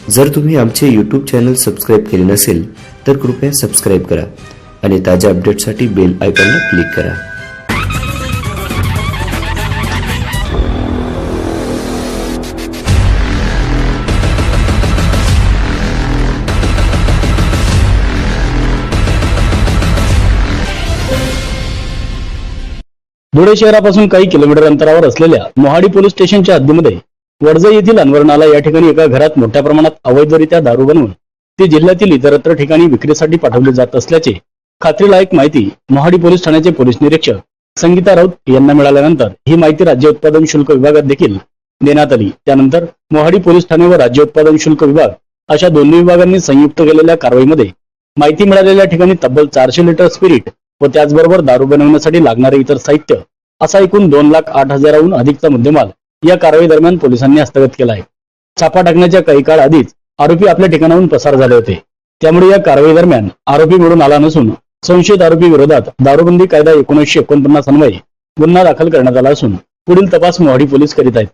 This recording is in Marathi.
जर तुम्ही आमचे यूट्यूब चॅनल सबस्क्राईब केले नसेल तर कृपया सबस्क्राईब करा आणि ताज्या अपडेटसाठी बेल आयकॉनला क्लिक करा. धुळे शहरापासून काही किलोमीटर अंतरावर असलेल्या मोहाडी पोलीस स्टेशनच्या हद्दीमध्ये वडजा येथील अनवरणाला या ठिकाणी एका घरात मोठ्या प्रमाणात अवैधरित्या दारू बनवून ती जिल्ह्यातील इतरत्र ठिकाणी विक्रीसाठी पाठवले जात असल्याचे खात्रीलायक माहिती मोहाडी पोलीस ठाण्याचे पोलीस निरीक्षक संगीता राऊत यांना मिळाल्यानंतर ही माहिती राज्य उत्पादन शुल्क विभागात देखील देण्यात आली. त्यानंतर मोहाडी पोलीस ठाणे व राज्य उत्पादन शुल्क विभाग अशा दोन्ही विभागांनी संयुक्त केलेल्या कारवाईमध्ये माहिती मिळालेल्या ठिकाणी तब्बल चारशे लिटर स्पिरिट व त्याचबरोबर दारू बनवण्यासाठी लागणारे इतर साहित्य असा एकूण दोन लाख आठ हजाराहून अधिकचा मुद्देमाल या कारवाई दरम्यान पोलिसांनी हस्तगत केला आहे छापा टाकण्याच्या काही काळ आधीच आरोपी आपल्या ठिकाणाहून पसार झाले होते. त्यामुळे या कारवाई दरम्यान आरोपी मिळून आला नसून संशयित आरोपी विरोधात दारूबंदी कायदा एकोणीसशे एकोणपन्नास अन्वये गुन्हा दाखल करण्यात आला असून पुढील तपास मोहाडी पोलीस करीत आहेत.